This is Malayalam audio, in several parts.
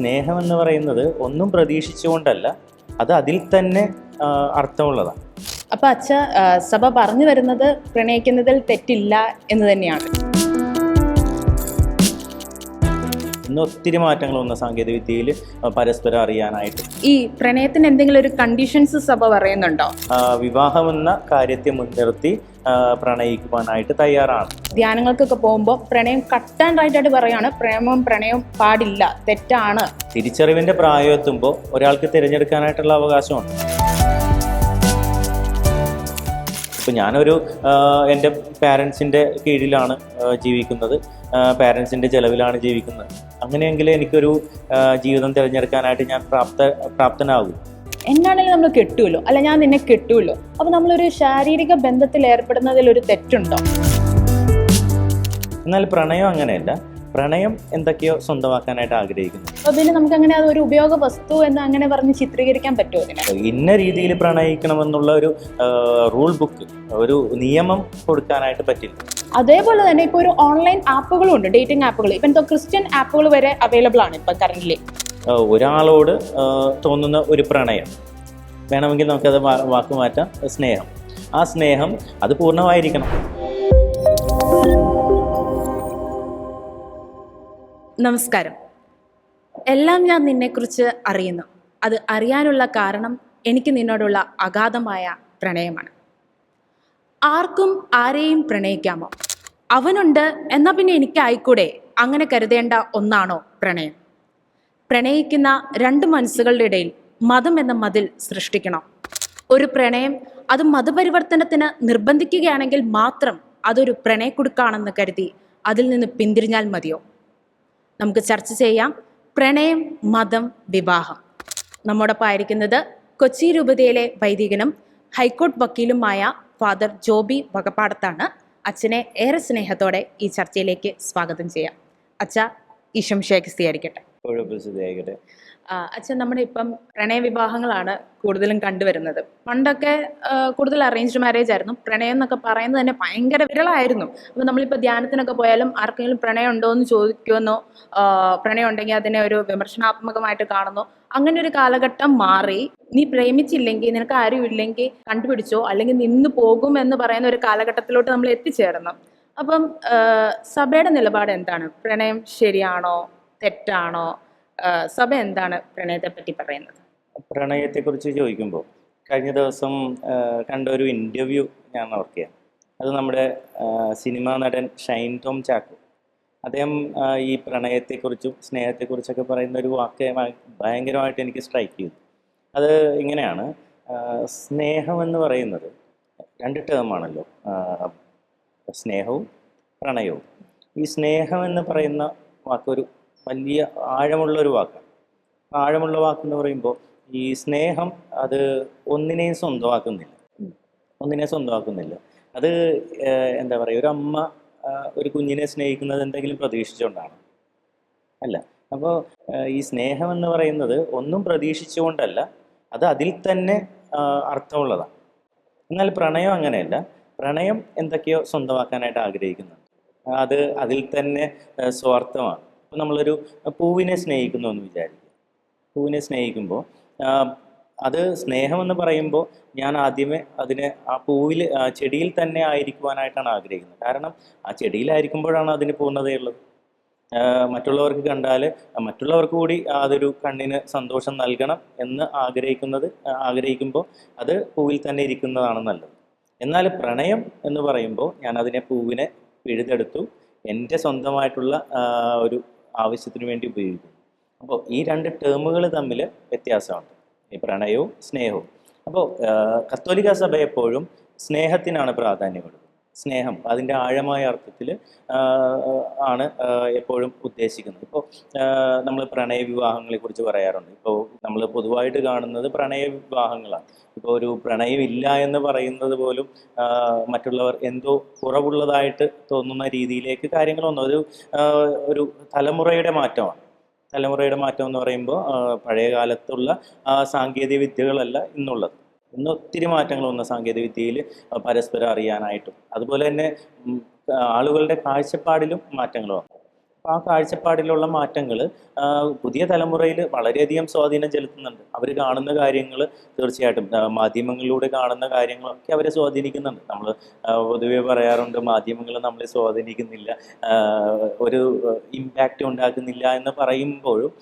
സ്നേഹം എന്ന് പറയുന്നത് ഒന്നും പ്രതീക്ഷിച്ചുകൊണ്ടല്ല അത് അതിൽ തന്നെ അർത്ഥമുള്ളതാണ്. അപ്പൊ അച്ഛ സഭ പറഞ്ഞു വരുന്നത് പ്രണയിക്കുന്നതിൽ തെറ്റില്ല എന്ന് തന്നെയാണ്. ഇന്ന് ഒത്തിരി മാറ്റങ്ങൾ വന്ന സാങ്കേതിക വിദ്യയിൽ പരസ്പരം അറിയാനായിട്ട്. ഈ പ്രണയത്തിന് എന്തെങ്കിലും ഒരു കണ്ടീഷൻസ് സഭ പറയുന്നുണ്ടോ? വിവാഹം വിവാഹമെന്ന കാര്യത്തെ മുൻനിർത്തി പ്രണയിക്കുവാനായിട്ട് തയ്യാറാണ്. ധ്യാനങ്ങൾക്കൊക്കെ പോകുമ്പോൾ പ്രണയം കട്ട് ആൻഡ് റൈറ്റ് ആയിട്ട് പറയാണ് പ്രേമവും പ്രണയവും പാടില്ല തെറ്റാണ്. തിരിച്ചറിവിന്റെ പ്രായം എത്തുമ്പോൾ ഒരാൾക്ക് തിരഞ്ഞെടുക്കാനായിട്ടുള്ള അവകാശമുണ്ട്. ഇപ്പം ഞാനൊരു എന്റെ പാരൻസിന്റെ കീഴിലാണ് ജീവിക്കുന്നത്. പാരൻസിന്റെ ചിലവിലാണ് ജീവിക്കുന്നത്. അങ്ങനെയെങ്കിൽ എനിക്കൊരു ജീവിതം തിരഞ്ഞെടുക്കാനായിട്ട് ഞാൻ പ്രാപ്ത പ്രാപ്തനാകും. എന്നാണെങ്കിലും നമ്മൾ കെട്ടുമല്ലോ അല്ല ഞാൻ നിന്നെ കെട്ടുമല്ലോ അപ്പൊ നമ്മളൊരു ശാരീരിക ബന്ധത്തിൽ ഏർപ്പെടുന്നതിൽ ഒരു തെറ്റുണ്ടോ? എന്നാൽ പ്രണയം അങ്ങനെയല്ല. പ്രണയം എന്തൊക്കെയോ സ്വന്തമാക്കാനായിട്ട് ആഗ്രഹിക്കുന്നു. പിന്നെ നമുക്ക് അങ്ങനെ അത് ഒരു ഉപയോഗ വസ്തു എന്ന് അങ്ങനെ പറഞ്ഞ് ചിത്രീകരിക്കാൻ പറ്റുമോ അതിനെ? ഇന്ന രീതിയിൽ പ്രണയിക്കണമെന്നുള്ള ഒരു റൂൾ ബുക്ക് ഒരു നിയമം കൊടുക്കാനായിട്ട് പറ്റില്ല. അതേപോലെ തന്നെ ഇപ്പോൾ ഒരു ഓൺലൈൻ ആപ്പുകളും ഉണ്ട് ഡേറ്റിംഗ് ആപ്പുകൾ. ഇപ്പം എന്തോ ക്രിസ്ത്യൻ ആപ്പുകൾ വരെ അവൈലബിൾ ആണ് ഇപ്പം കറന്റ് ഒരാളോട് തോന്നുന്ന ഒരു പ്രണയം. വേണമെങ്കിൽ നമുക്കത് വാക്ക് മാറ്റാം സ്നേഹം. ആ സ്നേഹം അത് പൂർണമായിരിക്കണം. നമസ്കാരം. എല്ലാം ഞാൻ നിന്നെക്കുറിച്ച് അറിയുന്നു. അത് അറിയാനുള്ള കാരണം എനിക്ക് നിന്നോടുള്ള അഗാധമായ പ്രണയമാണ്. ആർക്കും ആരെയും പ്രണയിക്കാമോ? അവനുണ്ട് എന്നാ പിന്നെ എനിക്കായിക്കൂടെ? അങ്ങനെ കരുതേണ്ട ഒന്നാണോ പ്രണയം? പ്രണയിക്കുന്ന രണ്ട് മനസ്സുകളുടെ ഇടയിൽ മതം എന്ന മതിൽ സൃഷ്ടിക്കണം? ഒരു പ്രണയം അത് മതപരിവർത്തനത്തിന് നിർബന്ധിക്കുകയാണെങ്കിൽ മാത്രം അതൊരു പ്രണയക്കുടുക്കാണെന്ന് കരുതി അതിൽ നിന്ന് പിന്തിരിഞ്ഞാൽ മതിയോ? നമുക്ക് ചർച്ച ചെയ്യാം. പ്രണയം മതം വിവാഹം. നമ്മോടൊപ്പം ആയിരിക്കുന്നത് കൊച്ചി രൂപതയിലെ വൈദികനും ഹൈക്കോർട്ട് വക്കീലുമായ ഫാദർ ജോബി വകപ്പാടത്താണ്. അച്ഛനെ ഏറെ സ്നേഹത്തോടെ ഈ ചർച്ചയിലേക്ക് സ്വാഗതം ചെയ്യാം. അച്ഛ ഈശം ശേഖസ്തി ആയിരിക്കട്ടെ. അച്ഛൻ നമ്മുടെ ഇപ്പം പ്രണയവിവാഹങ്ങളാണ് കൂടുതലും കണ്ടുവരുന്നത്. പണ്ടൊക്കെ കൂടുതൽ അറേഞ്ച്ഡ് മാരേജ് ആയിരുന്നു. പ്രണയം എന്നൊക്കെ പറയുന്നത് തന്നെ ഭയങ്കര വിരളായിരുന്നു. അപ്പം നമ്മളിപ്പോൾ ധ്യാനത്തിനൊക്കെ പോയാലും ആർക്കെങ്കിലും പ്രണയം ഉണ്ടോ എന്ന് ചോദിക്കുമെന്നോ പ്രണയം ഉണ്ടെങ്കിൽ അതിനെ ഒരു വിമർശനാത്മകമായിട്ട് കാണുന്നു. അങ്ങനെ ഒരു കാലഘട്ടം മാറി. നീ പ്രേമിച്ചില്ലെങ്കിൽ നിനക്ക് ആരും ഇല്ലെങ്കിൽ കണ്ടുപിടിച്ചോ അല്ലെങ്കിൽ നിന്ന് പോകും എന്ന് പറയുന്ന ഒരു കാലഘട്ടത്തിലോട്ട് നമ്മൾ എത്തിച്ചേർന്നു. അപ്പം സഭയുടെ നിലപാട് എന്താണ്? പ്രണയം ശരിയാണോ? തെറ്റാണോ? സഭ എന്താണ് പ്രണയത്തെ പറ്റി പറയുന്നത്? പ്രണയത്തെക്കുറിച്ച് ചോദിക്കുമ്പോൾ കഴിഞ്ഞ ദിവസം കണ്ട ഒരു ഇന്റർവ്യൂ ഞാൻ ഓർക്കുകയാണ് അത് നമ്മുടെ സിനിമാ നടൻ ഷൈൻ ടോം ചാക്കോ. അദ്ദേഹം ഈ പ്രണയത്തെക്കുറിച്ചും സ്നേഹത്തെക്കുറിച്ചൊക്കെ പറയുന്ന ഒരു വാക്ക് ഭയ- ഭയങ്കരമായിട്ട് എനിക്ക് സ്ട്രൈക്ക് ചെയ്തു. അത് ഇങ്ങനെയാണ്. സ്നേഹം എന്ന് പറയുന്നത് രണ്ട് ടേമാണല്ലോ സ്നേഹവും പ്രണയവും. ഈ സ്നേഹം എന്ന് പറയുന്ന വാക്കൊരു വലിയ ആഴമുള്ള ഒരു വാക്കാണ്. ആഴമുള്ള വാക്കെന്ന് പറയുമ്പോൾ ഈ സ്നേഹം അത് ഒന്നിനെയും സ്വന്തമാക്കുന്നില്ല. ഒന്നിനെ സ്വന്തമാക്കുന്നില്ല. അത് എന്താ പറയുക ഒരു അമ്മ ഒരു കുഞ്ഞിനെ സ്നേഹിക്കുന്നത് എന്തെങ്കിലും പ്രതീക്ഷിച്ചുകൊണ്ടാണ്. അല്ല അപ്പോൾ ഈ സ്നേഹം എന്ന് പറയുന്നത് ഒന്നും പ്രതീക്ഷിച്ചുകൊണ്ടല്ല അത് അതിൽ തന്നെ അർത്ഥമുള്ളതാണ്. എന്നാൽ പ്രണയം അങ്ങനെയല്ല. പ്രണയം എന്തൊക്കെയോ സ്വന്തമാക്കാനായിട്ട് ആഗ്രഹിക്കുന്നുണ്ട്. അത് അതിൽ തന്നെ സ്വാർത്ഥമാണ്. നമ്മളൊരു പൂവിനെ സ്നേഹിക്കുന്നു എന്ന് വിചാരിക്കുക പൂവിനെ സ്നേഹിക്കുമ്പോൾ അത് സ്നേഹമെന്ന് പറയുമ്പോൾ ഞാൻ ആദ്യമേ അതിനെ ആ പൂവിൽ ചെടിയിൽ തന്നെ ആയിരിക്കുവാനായിട്ടാണ് ആഗ്രഹിക്കുന്നത്. കാരണം ആ ചെടിയിലായിരിക്കുമ്പോഴാണ് അതിന് പൂർണതയുള്ളത് മറ്റുള്ളവർക്ക് കണ്ടാൽ മറ്റുള്ളവർക്ക് കൂടി അതൊരു കണ്ണിന് സന്തോഷം നൽകണം എന്ന് ആഗ്രഹിക്കുന്നത് ആഗ്രഹിക്കുമ്പോൾ അത് പൂവിൽ തന്നെ ഇരിക്കുന്നതാണ് നല്ലത്. എന്നാൽ പ്രണയം എന്ന് പറയുമ്പോൾ ഞാൻ അതിനെ പൂവിനെ പിഴുതെടുത്തു. എന്റെ സ്വന്തമായിട്ടുള്ള ഒരു ആവശ്യത്തിന് വേണ്ടി ഉപയോഗിക്കുന്നു. അപ്പോൾ ഈ രണ്ട് ടേമുകൾ തമ്മിൽ വ്യത്യാസമുണ്ട്. ഈ പ്രണയവും സ്നേഹവും. അപ്പോൾ കത്തോലിക്ക സഭ എപ്പോഴും സ്നേഹത്തിനാണ് പ്രാധാന്യം സ്നേഹം അതിന്റെ ആഴമായ അർത്ഥത്തിൽ ആണ് എപ്പോഴും ഉദ്ദേശിക്കുന്നത്. ഇപ്പോൾ നമ്മൾ പ്രണയ വിവാഹങ്ങളെ കുറിച്ച് പറയാറുണ്ട്. ഇപ്പോൾ നമ്മൾ പൊതുവായിട്ട് കാണുന്നത് പ്രണയ വിവാഹങ്ങളാണ്. ഇപ്പോൾ ഒരു പ്രണയമില്ല എന്ന് പറയുന്നത് പോലും മറ്റുള്ളവർ എന്തോ കുറവുള്ളതായിട്ട് തോന്നുന്ന രീതിയിലേക്ക് കാര്യങ്ങൾ വന്നു. ഒരു ഒരു തലമുറയുടെ മാറ്റമാണ്. തലമുറയുടെ മാറ്റം എന്ന് പറയുമ്പോൾ പഴയ കാലത്തുള്ള സാങ്കേതിക വിദ്യകളല്ല ഇന്നുള്ളത്. ഇന്ന് ഒത്തിരി മാറ്റങ്ങൾ വന്ന സാങ്കേതികവിദ്യയിൽ പരസ്പരം അറിയാനായിട്ടും. അതുപോലെ തന്നെ ആളുകളുടെ കാഴ്ചപ്പാടിലും മാറ്റങ്ങൾ വന്നു. ആ കാഴ്ചപ്പാടിലുള്ള മാറ്റങ്ങൾ പുതിയ തലമുറയിൽ വളരെയധികം സ്വാധീനം ചെലുത്തുന്നുണ്ട്. അവർ കാണുന്ന കാര്യങ്ങൾ തീർച്ചയായിട്ടും മാധ്യമങ്ങളിലൂടെ കാണുന്ന കാര്യങ്ങളൊക്കെ അവരെ സ്വാധീനിക്കുന്നുണ്ട്. നമ്മൾ പൊതുവെ പറയാറുണ്ട് മാധ്യമങ്ങൾ നമ്മളെ സ്വാധീനിക്കുന്നില്ല ഒരു ഇമ്പാക്റ്റ് ഉണ്ടാക്കുന്നില്ല എന്ന് പറയുമ്പോഴും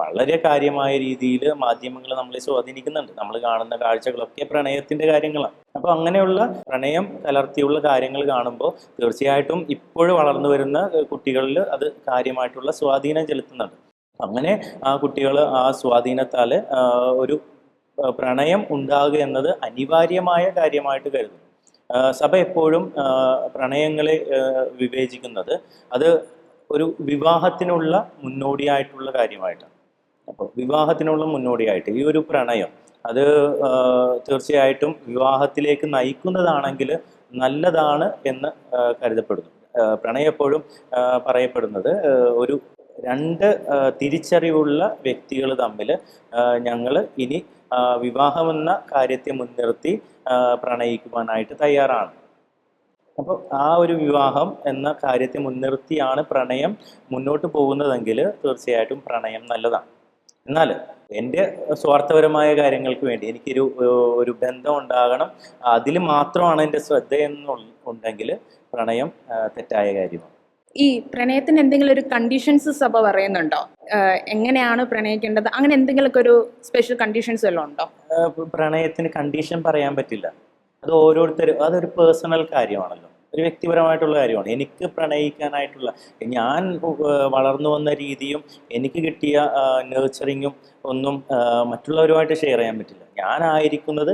വളരെ കാര്യമായ രീതിയിൽ മാധ്യമങ്ങൾ നമ്മളെ സ്വാധീനിക്കുന്നുണ്ട്. നമ്മൾ കാണുന്ന കാഴ്ചകളൊക്കെ പ്രണയത്തിന്റെ കാര്യങ്ങളാണ്. അപ്പോൾ അങ്ങനെയുള്ള പ്രണയം കലർത്തിയുള്ള കാര്യങ്ങൾ കാണുമ്പോൾ തീർച്ചയായിട്ടും ഇപ്പോഴും വളർന്നു വരുന്ന കുട്ടികളിൽ അത് കാര്യമായിട്ടുള്ള സ്വാധീനം ചെലുത്തുന്നുണ്ട്. അങ്ങനെ ആ കുട്ടികൾ ആ സ്വാധീനത്താൽ ഒരു പ്രണയം ഉണ്ടാകുക എന്നത് അനിവാര്യമായ കാര്യമായിട്ട് കരുതുന്നു. സഭ എപ്പോഴും പ്രണയങ്ങളെ വിവേചിക്കുന്നത് അത് ഒരു വിവാഹത്തിനുള്ള മുന്നോടിയായിട്ടുള്ള കാര്യമായിട്ടാണ്. അപ്പോൾ വിവാഹത്തിനുള്ള മുന്നോടിയായിട്ട് ഈ ഒരു പ്രണയം അത് തീർച്ചയായിട്ടും വിവാഹത്തിലേക്ക് നയിക്കുന്നതാണെങ്കിൽ നല്ലതാണ് എന്ന് കരുതപ്പെടുന്നു. പ്രണയപ്പോഴും പറയപ്പെടുന്നത് ഒരു രണ്ട് തിരിച്ചറിവുള്ള വ്യക്തികൾ തമ്മിൽ ഞങ്ങൾ ഇനി വിവാഹമെന്ന കാര്യത്തെ മുൻനിർത്തി പ്രണയിക്കുവാനായിട്ട് തയ്യാറാണ്. അപ്പോൾ ആ ഒരു വിവാഹം എന്ന കാര്യത്തെ മുൻനിർത്തിയാണ് പ്രണയം മുന്നോട്ട് പോകുന്നതെങ്കിൽ തീർച്ചയായിട്ടും പ്രണയം നല്ലതാണ്. എന്നാൽ എന്റെ സ്വാർത്ഥപരമായ കാര്യങ്ങൾക്ക് വേണ്ടി എനിക്കൊരു ഒരു ബന്ധം ഉണ്ടാകണം. അതിൽ മാത്രമാണ് എന്റെ ശ്രദ്ധ എന്നുണ്ടെങ്കിൽ പ്രണയം തെറ്റായ കാര്യമാണ്. ഈ പ്രണയത്തിന് എന്തെങ്കിലും ഒരു കണ്ടീഷൻസ് സഭ പറയുന്നുണ്ടോ? എങ്ങനെയാണ് പ്രണയിക്കേണ്ടത്? അങ്ങനെ എന്തെങ്കിലുമൊക്കെ ഒരു സ്പെഷ്യൽ കണ്ടീഷൻസ് വല്ലതും ഉണ്ടോ? പ്രണയത്തിന് കണ്ടീഷൻ പറയാൻ പറ്റില്ല. അത് ഓരോരുത്തരും അതൊരു പേഴ്സണൽ കാര്യമാണല്ലോ. ഒരു വ്യക്തിപരമായിട്ടുള്ള കാര്യമാണ്. എനിക്ക് പ്രണയിക്കാനായിട്ടുള്ള ഞാൻ വളർന്നു വന്ന രീതിയും എനിക്ക് കിട്ടിയ നേർച്ചറിങ്ങും ഒന്നും മറ്റുള്ളവരുമായിട്ട് ഷെയർ ചെയ്യാൻ പറ്റില്ല. ഞാനായിരിക്കുന്നത്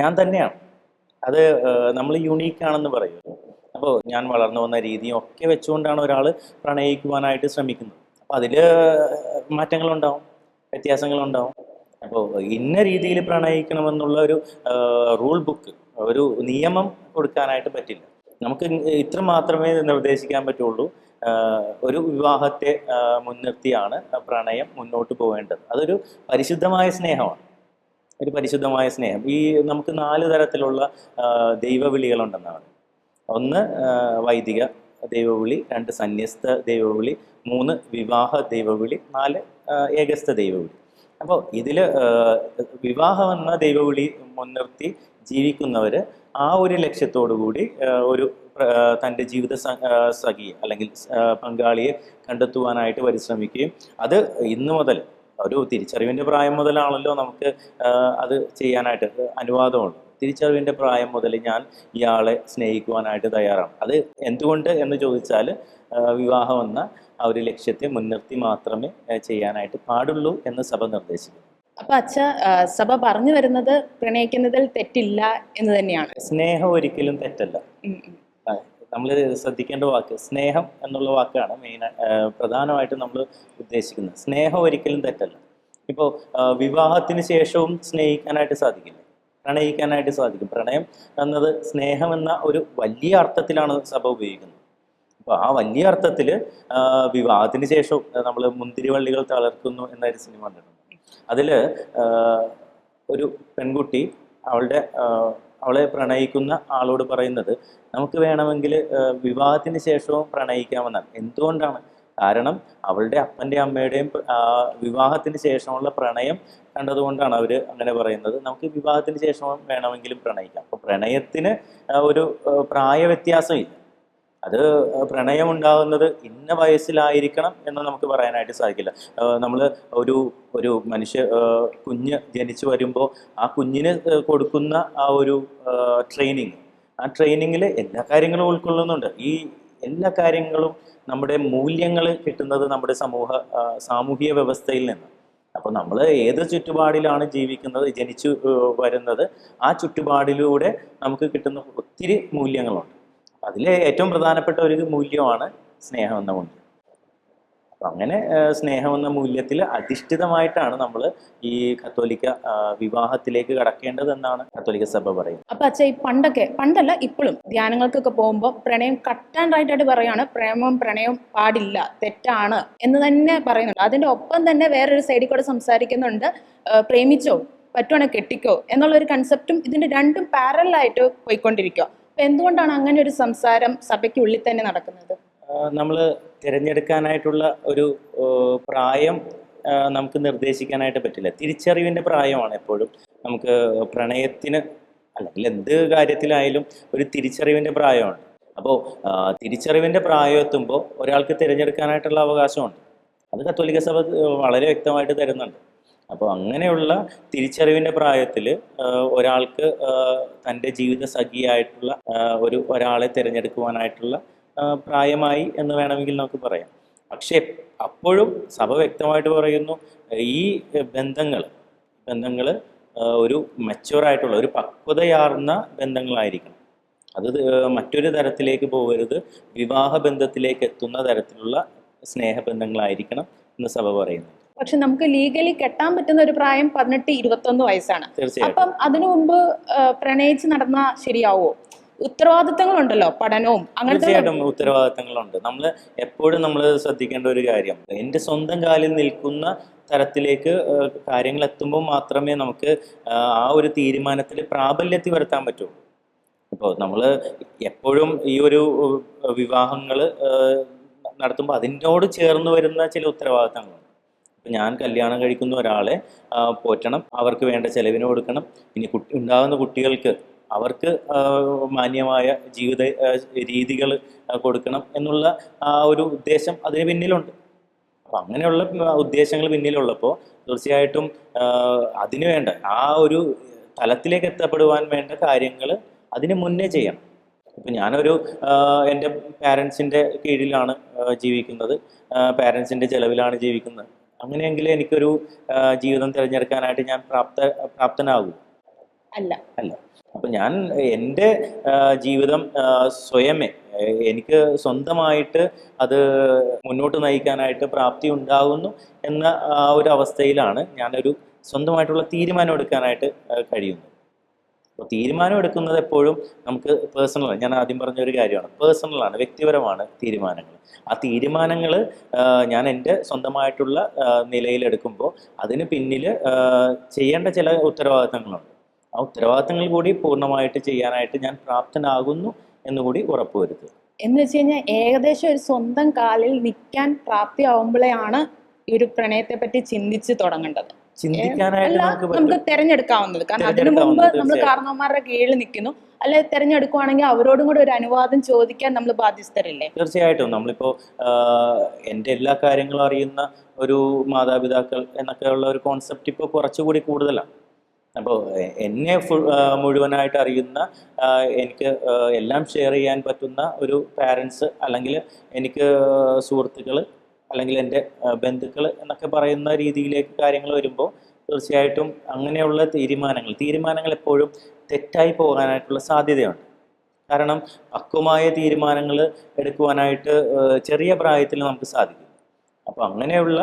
ഞാൻ തന്നെയാണ്. അത് നമ്മൾ യുണീക്ക് ആണെന്ന് പറയും. അപ്പോൾ ഞാൻ വളർന്നു വന്ന രീതിയും ഒക്കെ വെച്ചുകൊണ്ടാണ് ഒരാൾ പ്രണയിക്കുവാനായിട്ട് ശ്രമിക്കുന്നത്. അപ്പോൾ അതിൽ മാറ്റങ്ങളുണ്ടാവും വ്യത്യാസങ്ങളുണ്ടാവും. അപ്പോൾ ഇന്ന രീതിയിൽ പ്രണയിക്കണമെന്നുള്ള ഒരു റൂൾ ബുക്ക് ഒരു നിയമം കൊടുക്കാനായിട്ട് പറ്റില്ല. നമുക്ക് ഇത്ര മാത്രമേ നിർദ്ദേശിക്കാൻ പറ്റുള്ളൂ. ഒരു വിവാഹത്തെ മുൻനിർത്തിയാണ് പ്രണയം മുന്നോട്ട് പോകേണ്ടത്. അതൊരു പരിശുദ്ധമായ സ്നേഹമാണ്. ഒരു പരിശുദ്ധമായ സ്നേഹം. ഈ നമുക്ക് നാല് തരത്തിലുള്ള ദൈവവിളികളുണ്ടെന്നാണ്. ഒന്ന് വൈദിക ദൈവവിളി രണ്ട് സന്യസ്ത ദൈവവിളി മൂന്ന് വിവാഹ ദൈവവിളി നാല് ഏകസ്ഥ ദൈവവിളി. അപ്പോൾ ഇതിൽ വിവാഹമെന്ന ദൈവവിളി മുൻനിർത്തി ജീവിക്കുന്നവർ ആ ഒരു ലക്ഷ്യത്തോടു കൂടി ഒരു തന്റെ ജീവിത സ- ആഹ് സഖിയെ അല്ലെങ്കിൽ പങ്കാളിയെ കണ്ടെത്തുവാനായിട്ട് പരിശ്രമിക്കുകയും അത് ഇന്ന് മുതൽ ഒരു തിരിച്ചറിവിന്റെ പ്രായം മുതലാണല്ലോ നമുക്ക് അത് ചെയ്യാനായിട്ട് അനുവാദമുണ്ട് തിരിച്ചറിവിന്റെ പ്രായം മുതൽ ഞാൻ ഇയാളെ സ്നേഹിക്കുവാനായിട്ട് തയ്യാറാണ്. അത് എന്തുകൊണ്ട് എന്ന് ചോദിച്ചാൽ വിവാഹം എന്ന ആ ഒരു ലക്ഷ്യത്തെ മുൻനിർത്തി മാത്രമേ ചെയ്യാനായിട്ട് പാടുള്ളൂ എന്ന് സഭ നിർദ്ദേശിക്കുന്നു. അപ്പൊ അച്ഛ സഭ പറഞ്ഞു വരുന്നത് പ്രണയിക്കുന്നതിൽ തെറ്റില്ല എന്ന് തന്നെയാണ്. സ്നേഹം ഒരിക്കലും തെറ്റല്ല. നമ്മൾ ശ്രദ്ധിക്കേണ്ട വാക്ക് സ്നേഹം എന്നുള്ള വാക്കാണ് മെയിൻ പ്രധാനമായിട്ടും നമ്മൾ ഉദ്ദേശിക്കുന്നത്. സ്നേഹം ഒരിക്കലും തെറ്റല്ല. ഇപ്പോൾ വിവാഹത്തിന് ശേഷവും സ്നേഹിക്കാനായിട്ട് സാധിക്കില്ല? പ്രണയിക്കാനായിട്ട് സാധിക്കും. പ്രണയം എന്നത് സ്നേഹം എന്ന ഒരു വലിയ അർത്ഥത്തിലാണ് സഭ ഉപയോഗിക്കുന്നത്. അപ്പോൾ ആ വലിയ അർത്ഥത്തിൽ വിവാഹത്തിന് ശേഷവും നമ്മൾ മുന്തിരിവള്ളികൾ തളർക്കുന്നു എന്നൊരു സിനിമ കണ്ടിട്ടുണ്ട്. അതിൽ ഒരു പെൺകുട്ടി അവളുടെ അവളെ പ്രണയിക്കുന്ന ആളോട് പറയുന്നത് നമുക്ക് വേണമെങ്കിൽ വിവാഹത്തിന് ശേഷവും പ്രണയിക്കാമെന്നാണ്. എന്തുകൊണ്ടാണ്? കാരണം അവളുടെ അപ്പന്റെ അമ്മയുടെയും വിവാഹത്തിന് ശേഷമുള്ള പ്രണയം കണ്ടതുകൊണ്ടാണ് അവർ അങ്ങനെ പറയുന്നത്. നമുക്ക് വിവാഹത്തിന് ശേഷം വേണമെങ്കിലും പ്രണയിക്കാം. അപ്പോൾ പ്രണയത്തിന് ഒരു പ്രായവ്യത്യാസമില്ല. പ്രായ വ്യത്യാസമില്ല അത് പ്രണയം ഉണ്ടാകുന്നത് ഇന്ന വയസ്സിലായിരിക്കണം എന്ന് നമുക്ക് പറയാനായിട്ട് സാധിക്കില്ല. നമ്മൾ ഒരു ഒരു മനുഷ്യ കുഞ്ഞ് ജനിച്ചു വരുമ്പോൾ ആ കുഞ്ഞിന് കൊടുക്കുന്ന ആ ഒരു ട്രെയിനിങ് ആ ട്രെയിനിങ്ങിൽ എല്ലാ കാര്യങ്ങളും ഉൾക്കൊള്ളുന്നുണ്ട്. ഈ എല്ലാ കാര്യങ്ങളും നമ്മുടെ മൂല്യങ്ങൾ കിട്ടുന്നത് നമ്മുടെ സമൂഹ സാമൂഹിക വ്യവസ്ഥയിൽ നിന്ന്. അപ്പോൾ നമ്മൾ ഏത് ചുറ്റുപാടിലാണ് ജീവിക്കുന്നത് ജനിച്ചു വരുന്നത് ആ ചുറ്റുപാടിലൂടെ നമുക്ക് കിട്ടുന്ന ഒത്തിരി മൂല്യങ്ങളുണ്ട്. അതിലെ ഏറ്റവും പ്രധാനപ്പെട്ട ഒരു മൂല്യമാണ് സ്നേഹം എന്ന മൂല്യം. അപ്പം അങ്ങനെ സ്നേഹം എന്ന മൂല്യത്തിൽ അധിഷ്ഠിതമായിട്ടാണ് നമ്മൾ ഈ കത്തോലിക്ക വിവാഹത്തിലേക്ക് വിവാഹത്തിലേക്ക് കടക്കേണ്ടതെന്നാണ് കത്തോലിക്ക സഭ പറയുന്നത്. അപ്പൊ അച്ഛ ഈ പണ്ടൊക്കെ പണ്ടല്ല ഇപ്പോഴും ധ്യാനങ്ങൾക്കൊക്കെ പോകുമ്പോൾ പ്രണയം കട്ട് ആൻഡ് പറയാണ് പ്രേമം പ്രണയം പാടില്ല തെറ്റാണ് എന്ന് തന്നെ പറയുന്നുണ്ട്. അതിന്റെ ഒപ്പം തന്നെ വേറൊരു സൈഡിൽ കൂടെ സംസാരിക്കുന്നുണ്ട് പ്രേമിച്ചോ പറ്റുവാണെങ്കിൽ കെട്ടിക്കോ എന്നുള്ള ഒരു കൺസെപ്റ്റും ഇതിന്റെ രണ്ടും പാരലായിട്ട് പോയിക്കൊണ്ടിരിക്കുക എന്തുകൊണ്ടാണ് അങ്ങനെ ഒരു സംസാരം സഭയ്ക്ക് ഉള്ളിൽ തന്നെ നടക്കുന്നത്? നമ്മൾ തിരഞ്ഞെടുക്കാനായിട്ടുള്ള ഒരു പ്രായം നമുക്ക് നിർദ്ദേശിക്കാനായിട്ട് പറ്റില്ല. തിരിച്ചറിവിന്റെ പ്രായമാണ് എപ്പോഴും. നമുക്ക് പ്രണയത്തിന് അല്ലെങ്കിൽ എന്ത് കാര്യത്തിലായാലും ഒരു തിരിച്ചറിവിന്റെ പ്രായമാണ്. അപ്പോൾ തിരിച്ചറിവിന്റെ പ്രായം എത്തുമ്പോൾ ഒരാൾക്ക് തിരഞ്ഞെടുക്കാനായിട്ടുള്ള അവകാശമുണ്ട്. അത് കത്തോലിക്ക സഭ വളരെ വ്യക്തമായിട്ട് തരുന്നുണ്ട്. അപ്പോൾ അങ്ങനെയുള്ള തിരിച്ചറിവിന്റെ പ്രായത്തിൽ ഒരാൾക്ക് തന്റെ ജീവിത സഖിയായിട്ടുള്ള ഒരു ഒരാളെ തിരഞ്ഞെടുക്കുവാനായിട്ടുള്ള പ്രായമായി എന്ന് വേണമെങ്കിൽ നമുക്ക് പറയാം. പക്ഷേ അപ്പോഴും സഭ വ്യക്തമായിട്ട് പറയുന്നു ഈ ബന്ധങ്ങൾ ബന്ധങ്ങൾ ഒരു മെച്ചുവറായിട്ടുള്ള ഒരു പക്വതയാർന്ന ബന്ധങ്ങളായിരിക്കണം. അത് മറ്റൊരു തരത്തിലേക്ക് പോകരുത്. വിവാഹ ബന്ധത്തിലേക്ക് എത്തുന്ന തരത്തിലുള്ള സ്നേഹബന്ധങ്ങളായിരിക്കണം എന്ന് സഭ പറയുന്നു. പക്ഷെ നമുക്ക് ലീഗലി കെട്ടാൻ പറ്റുന്ന ഒരു പ്രായം പതിനെട്ട് ഇരുപത്തൊന്ന് വയസ്സാണ്. അപ്പം അതിനു മുമ്പ് പ്രണയിച്ച് നടന്ന ശരിയാവോ? ഉത്തരവാദിത്തങ്ങളുണ്ടല്ലോ പഠനവും അങ്ങനത്തെ തീർച്ചയായിട്ടും ഉത്തരവാദിത്തങ്ങളുണ്ട്. നമ്മൾ എപ്പോഴും നമ്മൾ ശ്രദ്ധിക്കേണ്ട ഒരു കാര്യം എന്റെ സ്വന്തം കാലിൽ നിൽക്കുന്ന തരത്തിലേക്ക് കാര്യങ്ങൾ എത്തുമ്പോൾ മാത്രമേ നമുക്ക് ആ ഒരു തീരുമാനത്തിൽ പ്രാബല്യത്തിൽ വരുത്താൻ പറ്റൂ. അപ്പോൾ നമ്മൾ എപ്പോഴും ഈ ഒരു വിവാഹങ്ങൾ നടത്തുമ്പോൾ അതിനോട് ചേർന്ന് വരുന്ന ചില ഉത്തരവാദിത്തങ്ങളുണ്ട്. ഞാൻ കല്യാണം കഴിക്കുന്ന ഒരാളെ പോറ്റണം. അവർക്ക് വേണ്ട ചെലവിന് കൊടുക്കണം. ഇനി കുട്ടി ഉണ്ടാകുന്ന കുട്ടികൾക്ക് അവർക്ക് മാന്യമായ ജീവിത രീതികൾ കൊടുക്കണം എന്നുള്ള ആ ഒരു ഉദ്ദേശം അതിന് പിന്നിലുണ്ട്. അപ്പം അങ്ങനെയുള്ള ഉദ്ദേശങ്ങൾ പിന്നിലുള്ളപ്പോൾ തീർച്ചയായിട്ടും അതിനു വേണ്ട ആ ഒരു തലത്തിലേക്ക് എത്തപ്പെടുവാൻ വേണ്ട കാര്യങ്ങൾ അതിന് മുന്നേ ചെയ്യണം. ഇപ്പം ഞാനൊരു എന്റെ പാരൻസിന്റെ കീഴിലാണ് ജീവിക്കുന്നത്. പാരൻസിന്റെ ചിലവിലാണ് ജീവിക്കുന്നത്. അങ്ങനെയെങ്കിൽ എനിക്കൊരു ജീവിതം തിരഞ്ഞെടുക്കാനായിട്ട് ഞാൻ പ്രാപ്ത പ്രാപ്തനാകും? അല്ല. അല്ല. അപ്പൊ ഞാൻ എന്റെ ജീവിതം സ്വയമേ എനിക്ക് സ്വന്തമായിട്ട് അത് മുന്നോട്ട് നയിക്കാനായിട്ട് പ്രാപ്തി ഉണ്ടാകുന്നു എന്ന ആ ഒരു അവസ്ഥയിലാണ് ഞാനൊരു സ്വന്തമായിട്ടുള്ള തീരുമാനം എടുക്കാനായിട്ട് കഴിയുന്നത്. അപ്പോൾ തീരുമാനം എടുക്കുന്നത് എപ്പോഴും നമുക്ക് പേഴ്സണൽ ഞാൻ ആദ്യം പറഞ്ഞ ഒരു കാര്യമാണ്. പേഴ്സണലാണ് വ്യക്തിപരമാണ് തീരുമാനങ്ങൾ. ആ തീരുമാനങ്ങൾ ഞാൻ എന്റെ സ്വന്തമായിട്ടുള്ള നിലയിലെടുക്കുമ്പോൾ അതിന് പിന്നിൽ ചെയ്യേണ്ട ചില ഉത്തരവാദിത്തങ്ങളുണ്ട്. ആ ഉത്തരവാദിത്തങ്ങൾ കൂടി പൂർണമായിട്ട് ചെയ്യാനായിട്ട് ഞാൻ പ്രാപ്തനാകുന്നു എന്നുകൂടി ഉറപ്പുവരുത്തുക. എന്ന് വെച്ച് കഴിഞ്ഞാൽ ഏകദേശം ഒരു സ്വന്തം കാലിൽ നിൽക്കാൻ പ്രാപ്തിയാവുമ്പോഴാണ് ഈ ഒരു പ്രണയത്തെ പറ്റി ചിന്തിച്ച് തുടങ്ങേണ്ടത്. ചിന്തിക്കാനായിട്ട് നമുക്ക് തിരഞ്ഞെടുക്കാവുന്നത്. കാരണം അതിനു മുമ്പ് നമ്മൾ. കാരണവന്മാരുടെ കീഴിൽ നിൽക്കുന്നു. അല്ലെ തിരഞ്ഞെടുക്കുവാണെങ്കിൽ അവരോടും കൂടെ ഒരു അനുവാദം ചോദിക്കാൻ നമ്മൾ ബാധ്യസ്ഥരല്ലേ? തീർച്ചയായിട്ടും. നമ്മളിപ്പോ എന്റെ എല്ലാ കാര്യങ്ങളും അറിയുന്ന ഒരു മാതാപിതാക്കൾ എന്നൊക്കെ ഉള്ള ഒരു കോൺസെപ്റ്റ് ഇപ്പൊ കുറച്ചുകൂടി കൂടുതലാണ്. അപ്പോൾ എന്നെ ഫുൾ മുഴുവനായിട്ട് അറിയുന്ന എനിക്ക് എല്ലാം ഷെയർ ചെയ്യാൻ പറ്റുന്ന ഒരു പാരൻസ് അല്ലെങ്കിൽ എനിക്ക് സുഹൃത്തുക്കൾ അല്ലെങ്കിൽ എന്റെ ബന്ധുക്കൾ എന്നൊക്കെ പറയുന്ന രീതിയിലേക്ക് കാര്യങ്ങൾ വരുമ്പോൾ തീർച്ചയായിട്ടും അങ്ങനെയുള്ള തീരുമാനങ്ങൾ തീരുമാനങ്ങൾ എപ്പോഴും തെറ്റായി പോകാനായിട്ടുള്ള സാധ്യതയുണ്ട്. കാരണം പക്വമായ തീരുമാനങ്ങൾ എടുക്കുവാനായിട്ട് ചെറിയ പ്രായത്തിൽ നമുക്ക് സാധിക്കും അപ്പോൾ അങ്ങനെയുള്ള